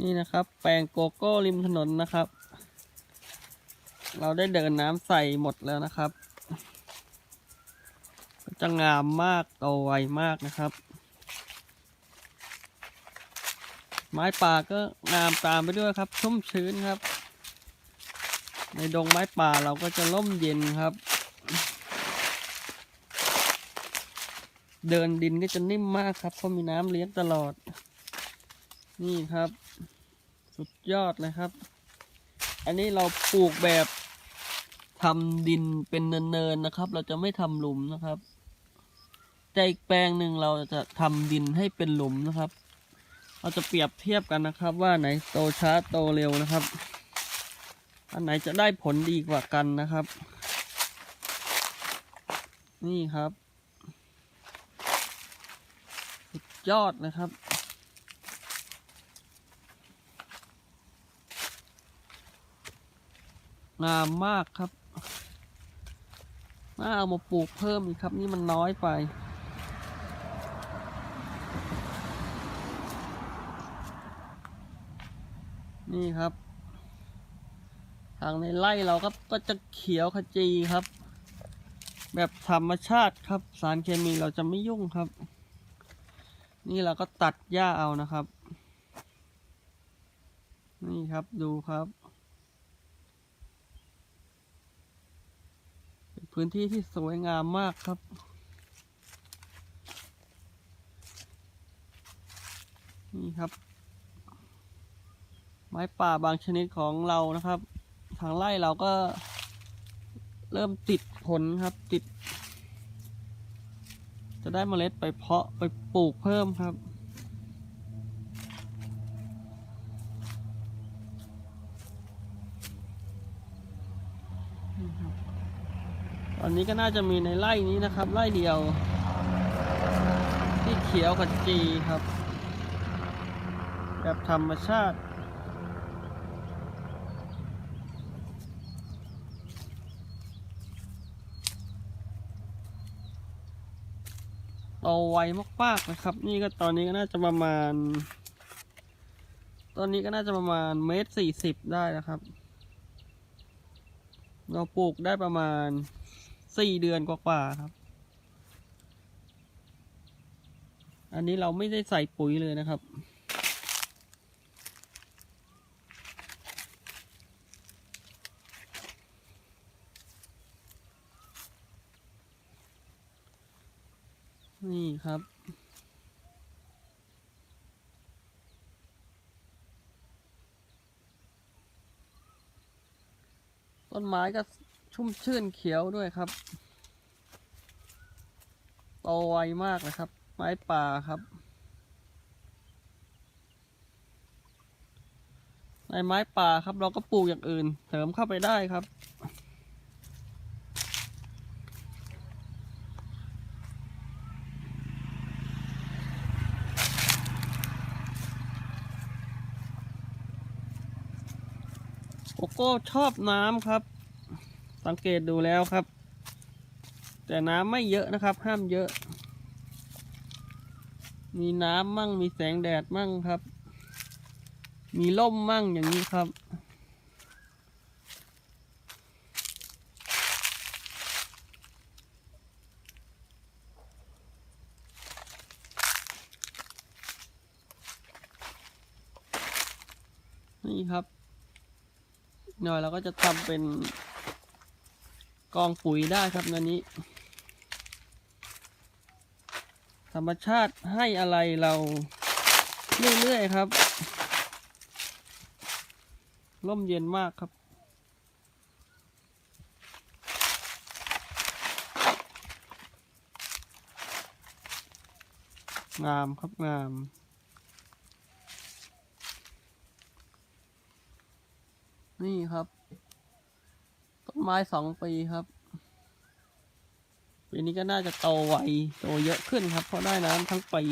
นี่นะครับ แปลงโกโก้ริมถนนนะครับ เราได้เดินน้ำใส่หมดแล้วนะครับ จะงามมากโตไวมากนะครับ ไม้ป่าก็งามตามไปด้วยครับ ชุ่มชื้นครับ ในดงไม้ป่าเราก็จะร่มเย็นครับ เดินดินก็จะนิ่มมากครับเพราะมีน้ำเลี้ยงตลอด นี่ครับ สุดยอดเลยครับ อันนี้เราปลูกแบบทำดินเป็นเนินๆนะครับ เราจะไม่ทำหลุมนะครับแต่อีกแปลงหนึ่งเราจะทำดินให้เป็นหลุมนะครับ เราจะเปรียบเทียบกันนะครับ ว่าไหนโตช้าโตเร็วนะครับ อันไหนจะได้ผลดีกว่ากันนะครับ นี่ครับ สุดยอดนะครับ งามมากครับ น่าเอามาปลูกเพิ่มอีกครับ นี่มันน้อยไป นี่ครับ ทางในไร่เราก็ก็จะเขียวขจีครับ แบบธรรมชาติครับ สารเคมีเราจะไม่ยุ่งครับ นี่เราก็ตัดหญ้าเอานะครับ นี่ครับดูครับ เป็น พื้นที่ที่สวยงามมากครับ นี่ครับ ไม้ป่าบางชนิดของเรานะครับ ทางไร่เราก็เริ่มติดผลครับติด จะได้เมล็ดไปเพาะไปปลูกเพิ่มครับ นนี้ก็น่าจะมีในไร่นี้นะครับ ไร่เดียว ที่เขียวขจีครับ แบบธรรมชาติโตไวมากๆนะครับ นี่ก็ตอนนี้ก็น่าจะประมาณ ตอนนี้ก็น่าจะประมาณเมตรสี่สิบได้นะครับ เราปลูกได้ประมาณ สี่เดือนกว่าๆครับ อันนี้เราไม่ได้ใส่ปุ๋ยเลยนะครับ นี่ครับต้นไม้ก็ ชุ่มชื่นเขียวด้วยครับโตไวมากนะครับ ไม้ป่าครับ ในไม้ป่าครับ เราก็ปลูกอย่างอื่น เสริมเข้าไปได้ครับโกโก้ชอบน้ำครับ สังเกตดูแล้วครับ แต่น้ำไม่เยอะนะครับ ห้ามเยอะ มีน้ำมั่งมีแสงแดดมั่งครับ มีร่มมั่งอย่างนี้ครับนี่ครับหน่อยเราก็จะทำเป็น กองปุ๋ยได้ครับเงินนี้ ธรรมชาติให้อะไรเราเรื่อยๆครับร่มเย็นมากครับ งามครับงามนี่ครับ ไม้สองปีครับ ปีนี้ก็น่าจะโตไวโตเยอะขึ้นครับ เพราะได้น้ำทั้งปี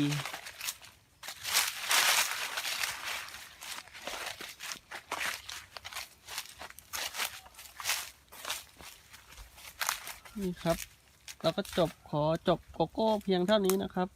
นี่ครับ เราก็จบขอจบโกโก้เพียงเท่านี้นะครับ